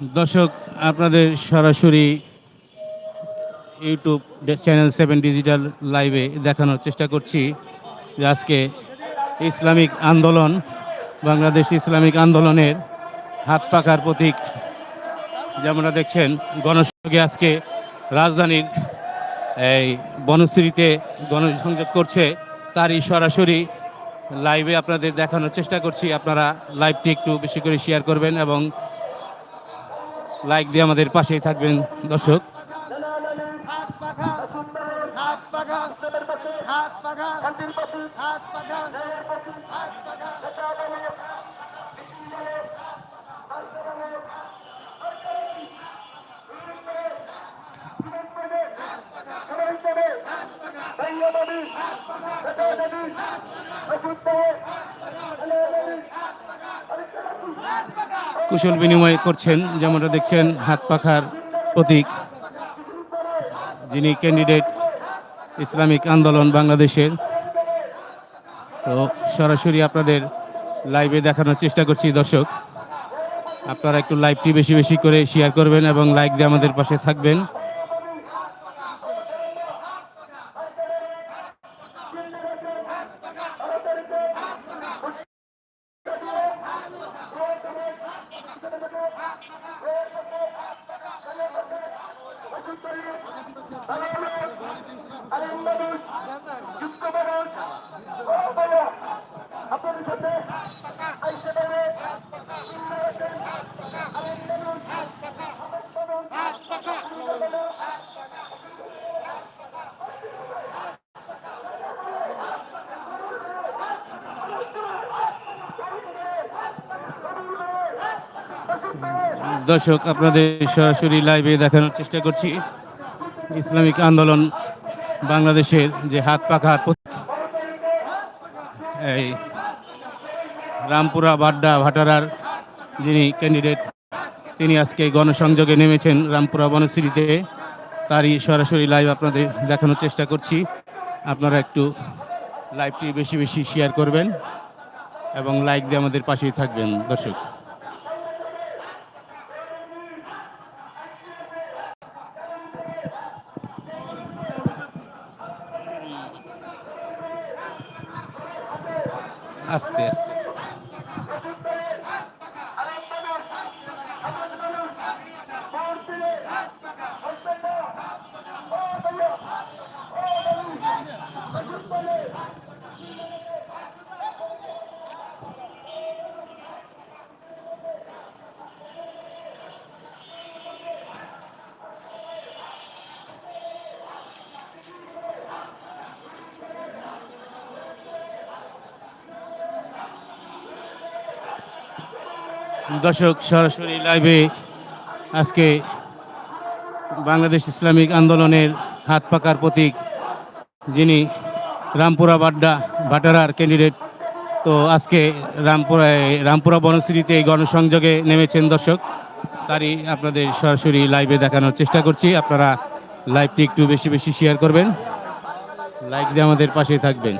দর্শক, আপনাদের সরাসরি ইউটিউব চ্যানেল সেভেন ডিজিটাল লাইভে দেখানোর চেষ্টা করছি যে আজকে ইসলামিক আন্দোলন, বাংলাদেশ ইসলামিক আন্দোলনের হাত পাকার প্রতীক। যেমনটা দেখছেন, গণসংযোগে আজকে রাজধানীর এই বনশ্রীতে গণসংযোগ করছে, তারই সরাসরি লাইভে আপনাদের দেখানোর চেষ্টা করছি। আপনারা লাইভটি একটু বেশি করে শেয়ার করবেন এবং লাইক দিয়ে আমাদের পাশেই থাকবেন দর্শক। পাখা কুশল বিনিময় করছেন, যেমনটা দেখছেন, হাত পাখার প্রতীক। যিনি ক্যান্ডিডেট ইসলামিক আন্দোলন বাংলাদেশের। তো সরাসরি আপনাদের লাইভে দেখানোর চেষ্টা করছি, দর্শক। আপনারা একটু লাইভটি বেশি বেশি করে শেয়ার করবেন এবং লাইক দিয়ে আমাদের পাশে থাকবেন। দর্শক, আপনাদের সরাসরি লাইভে দেখানোর চেষ্টা করছি। ইসলামিক আন্দোলন বাংলাদেশের যে হাত পাখা এই রামপুরা বাড্ডা ভাটারার যিনি ক্যান্ডিডেট তিনি আজকে গণসংযোগে নেমেছেন রামপুরা বনশ্রীতে। তারই সরাসরি লাইভ আপনাদের দেখানোর চেষ্টা করছি। আপনারা একটু লাইভটি বেশি বেশি শেয়ার করবেন এবং লাইক দিয়ে আমাদের পাশেই থাকবেন। দর্শক আস্তে আস্তে। দর্শক, সরাসরি লাইভে আজকে বাংলাদেশ ইসলামিক আন্দোলনের হাত পাকার প্রতীক যিনি রামপুরা বাড্ডা, ভাটারার ক্যান্ডিডেট তো আজকে রামপুরা রামপুরা বনশ্রীতে এই গণসংযোগে নেমেছেন দর্শক। তারই আপনাদের সরাসরি লাইভে দেখানোর চেষ্টা করছি। আপনারা লাইভটি একটু বেশি বেশি শেয়ার করবেন। লাইক দিয়ে আমাদের পাশে থাকবেন।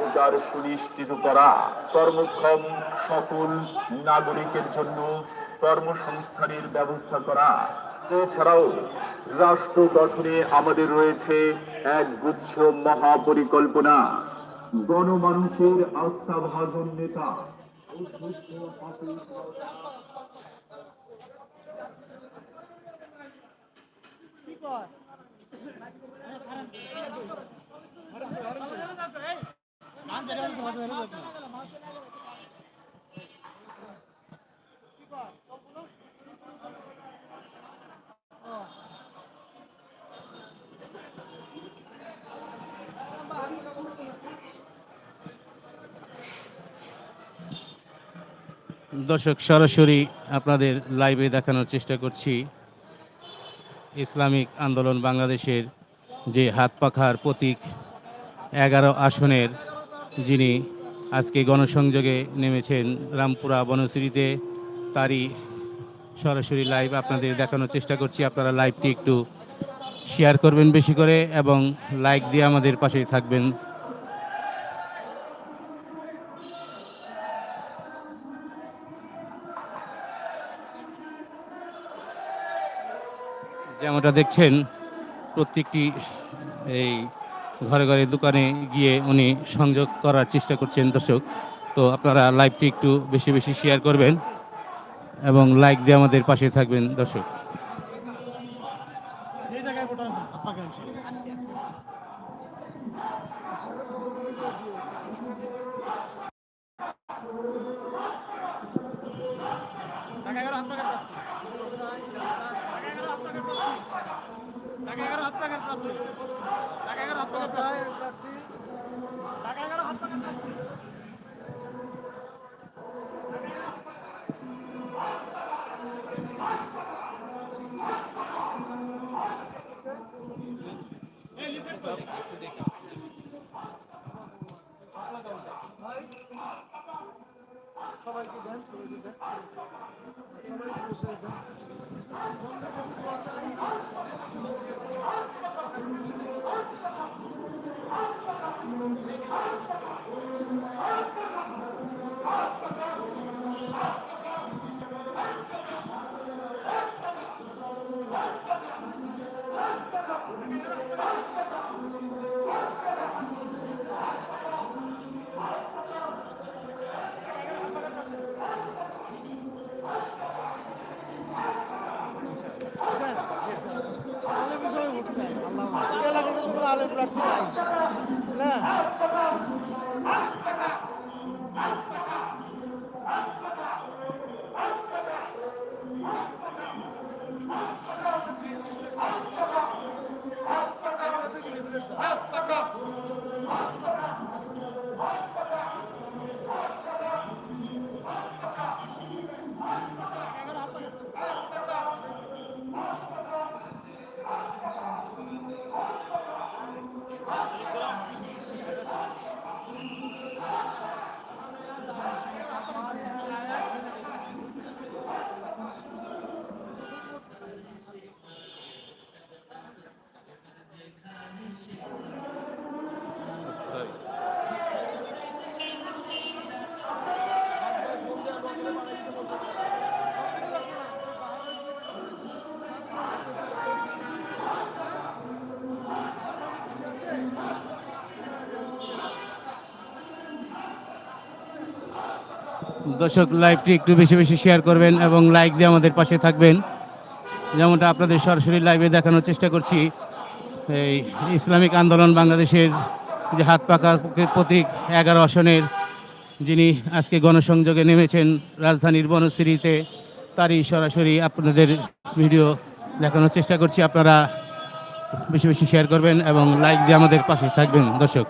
অধিকার সুনিশ্চিত করা কর্মক্ষম সকল নাগরিকের জন্য কর্মসংস্থানের ব্যবস্থা করা। এছাড়াও রাষ্ট্র গঠনে আমাদের রয়েছে এক গুচ্ছ মহাপরিকল্পনা। গণমানুষের আস্থাভাজন নেতা। দর্শক, সরাসরি আপনাদের লাইভে দেখানোর চেষ্টা করছি। ইসলামিক আন্দোলন বাংলাদেশের যে হাত পাখার প্রতীক, এগারো আসনের যিনি আজকে গণসংযোগে নেমেছেন রামপুরা বনশ্রীতে, তারই সরাসরি লাইভ আপনাদের দেখানোর চেষ্টা করছি। আপনারা লাইভটি একটু শেয়ার করবেন বেশি করে এবং লাইক দিয়ে আমাদের পাশেই থাকবেন। যেমনটা দেখছেন, প্রত্যেকটি এই ঘরে ঘরে দোকানে গিয়ে উনি সংযোগ করার চেষ্টা করছেন দর্শক। তো আপনারা লাইভটি একটু বেশি বেশি শেয়ার করবেন এবং লাইক দিয়ে আমাদের পাশে থাকবেন দর্শক। সবাইকে দেন সবাইকে দেন। সবাইকে দেন প্রার্থী দর্শক লাইভটি একটু বেশি বেশি শেয়ার করবেন এবং লাইক দিয়ে আমাদের পাশে থাকবেন। যেমনটা আপনাদের সরাসরি লাইভে দেখানোর চেষ্টা করছি, এই ইসলামিক আন্দোলন বাংলাদেশের যে হাত পাকা প্রতীক এগারো আসনের, যিনি আজকে গণসংযোগে নেমেছেন রাজধানীর বনশ্রীতে, তারই সরাসরি আপনাদের ভিডিও দেখানোর চেষ্টা করছি। আপনারা বেশি বেশি শেয়ার করবেন এবং লাইক দিয়ে আমাদের পাশে থাকবেন। দর্শক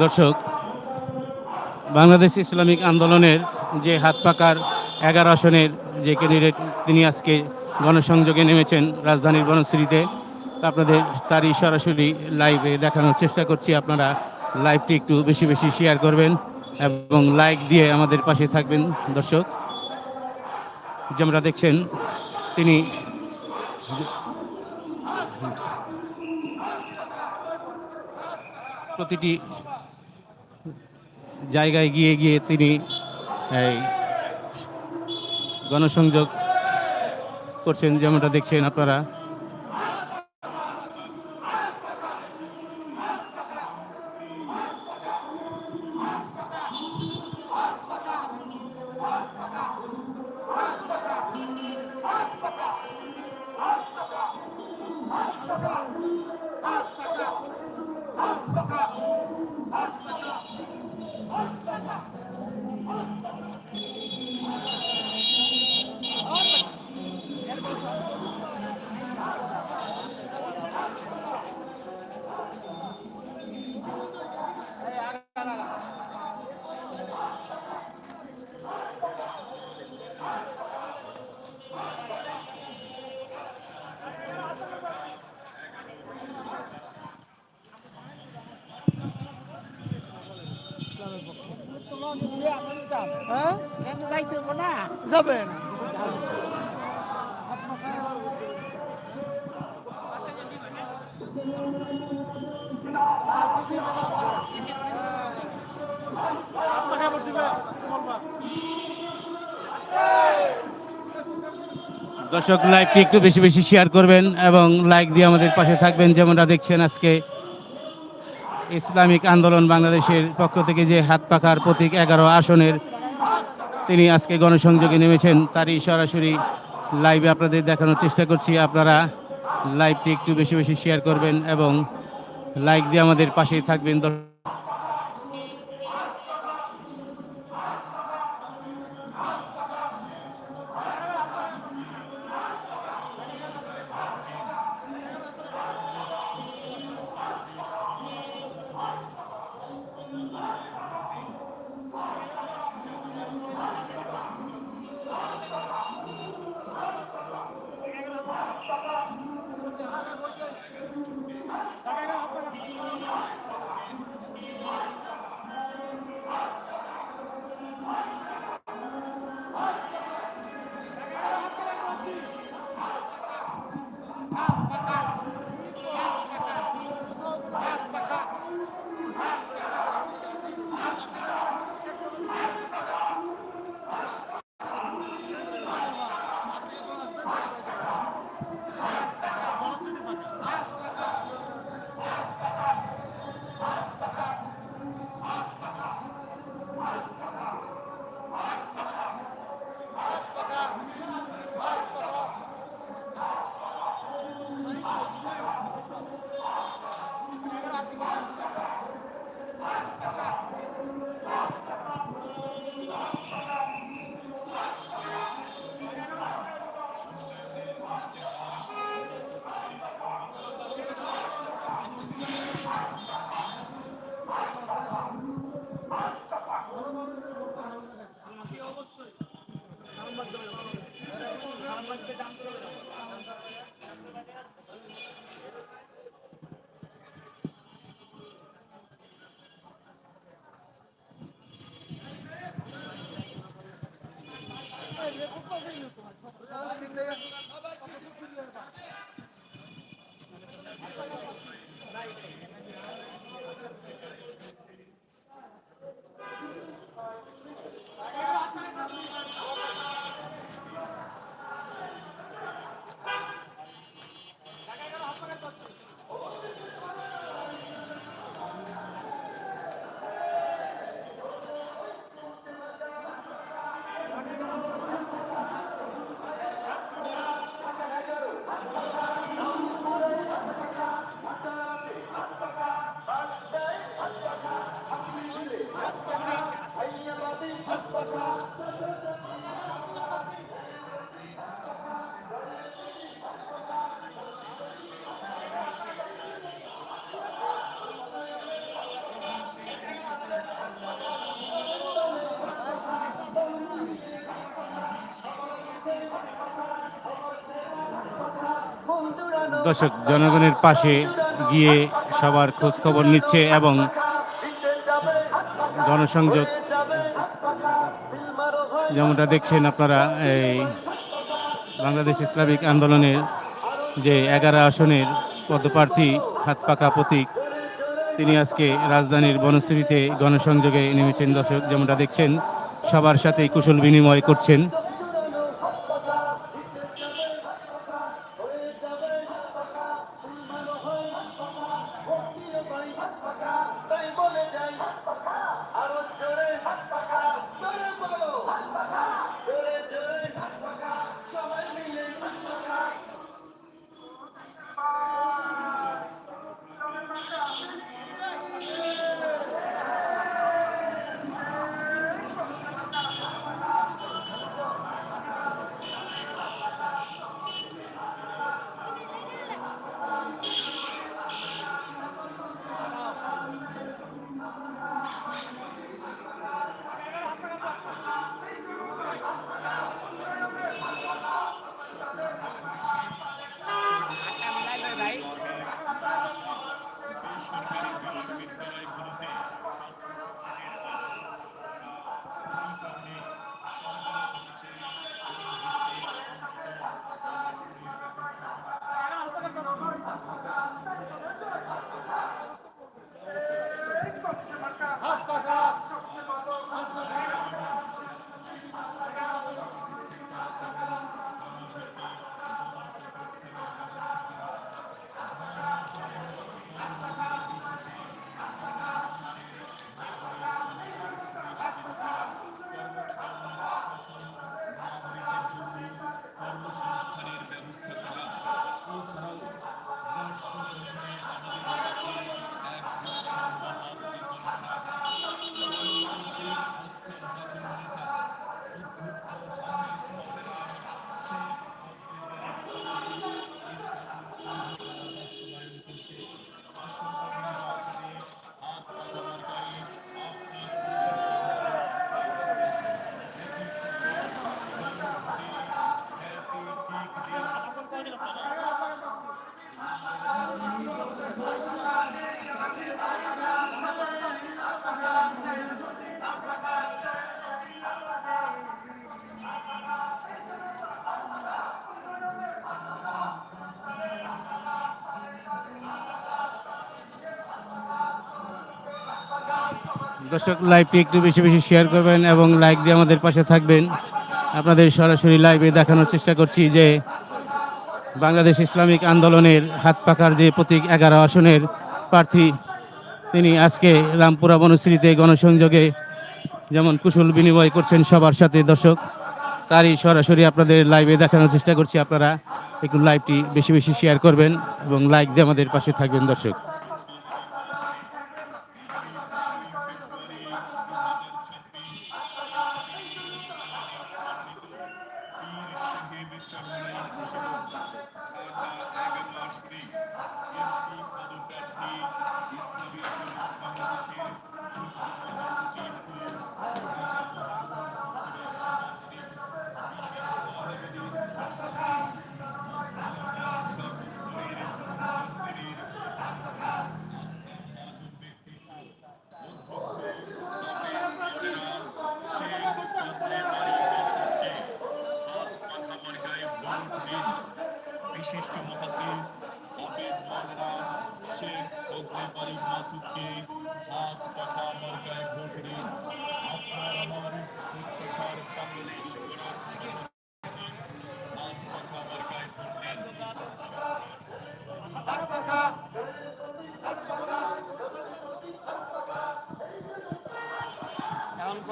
দর্শক, বাংলাদেশ ইসলামিক আন্দোলনের যে হাত পাকার এগারো আসনের যে ক্যান্ডিডেট তিনি আজকে গণসংযোগে নেমেছেন রাজধানীর বনশ্রীতে আপনাদের তারই সরাসরি লাইভে দেখানোর চেষ্টা করছি। আপনারা লাইভটি একটু বেশি বেশি শেয়ার করবেন এবং লাইক দিয়ে আমাদের পাশে থাকবেন দর্শক। যেমন দেখছেন, তিনি প্রতিটি জায়গায় গিয়ে গিয়ে তিনি এই গণসংযোগ করছেন যেমনটা দেখছেন আপনারা। যাবেন। দর্শক লাইভটি একটু বেশি বেশি শেয়ার করবেন এবং লাইক দিয়ে আমাদের পাশে থাকবেন। যেমনটা দেখছেন আজকে, ইসলামিক আন্দোলন বাংলাদেশের পক্ষ থেকে যে হাত পাখার প্রতীক এগারো আসনের তিনি আজকে গণসংযোগে নেমেছেন, তারই সরাসরি লাইভে আপনাদের দেখানোর চেষ্টা করছি। আপনারা লাইভটি একটু বেশি বেশি শেয়ার করবেন এবং লাইক দিয়ে আমাদের পাশেই থাকবেন। 我给你说，你。দর্শক, জনগণের পাশে গিয়ে সবার খোঁজ খবর নিচ্ছে এবং গণসংযোগ যেমনটা দেখছেন আপনারা, এই বাংলাদেশ ইসলামিক আন্দোলনের যে এগারো আসনের পদপ্রার্থী হাত পাকা প্রতীক, তিনি আজকে রাজধানীর বনশ্রীতে গণসংযোগে নেমেছেন। দর্শক, যেমনটা দেখছেন, সবার সাথেই কুশল বিনিময় করছেন। দর্শক লাইভটি একটু বেশি বেশি শেয়ার করবেন এবং লাইক দিয়ে আমাদের পাশে থাকবেন। আপনাদের সরাসরি লাইভে দেখানোর চেষ্টা করছি যে বাংলাদেশ ইসলামিক আন্দোলনের হাত পাকার যে প্রতীক এগারো আসনের প্রার্থী, তিনি আজকে রামপুরা বনশ্রীতে গণসংযোগে যেমন কুশল বিনিময় করছেন সবার সাথে দর্শক, তারই সরাসরি আপনাদের লাইভে দেখানোর চেষ্টা করছি। আপনারা একটু লাইভটি বেশি বেশি শেয়ার করবেন এবং লাইক দিয়ে আমাদের পাশে থাকবেন দর্শক।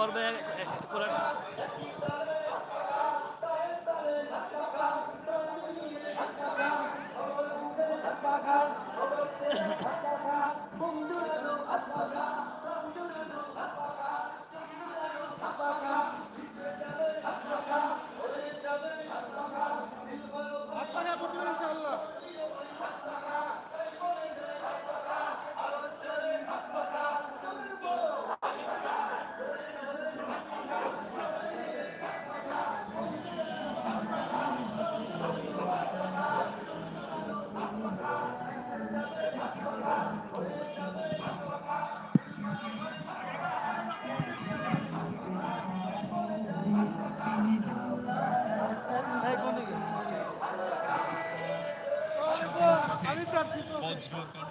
এখন Obrigado.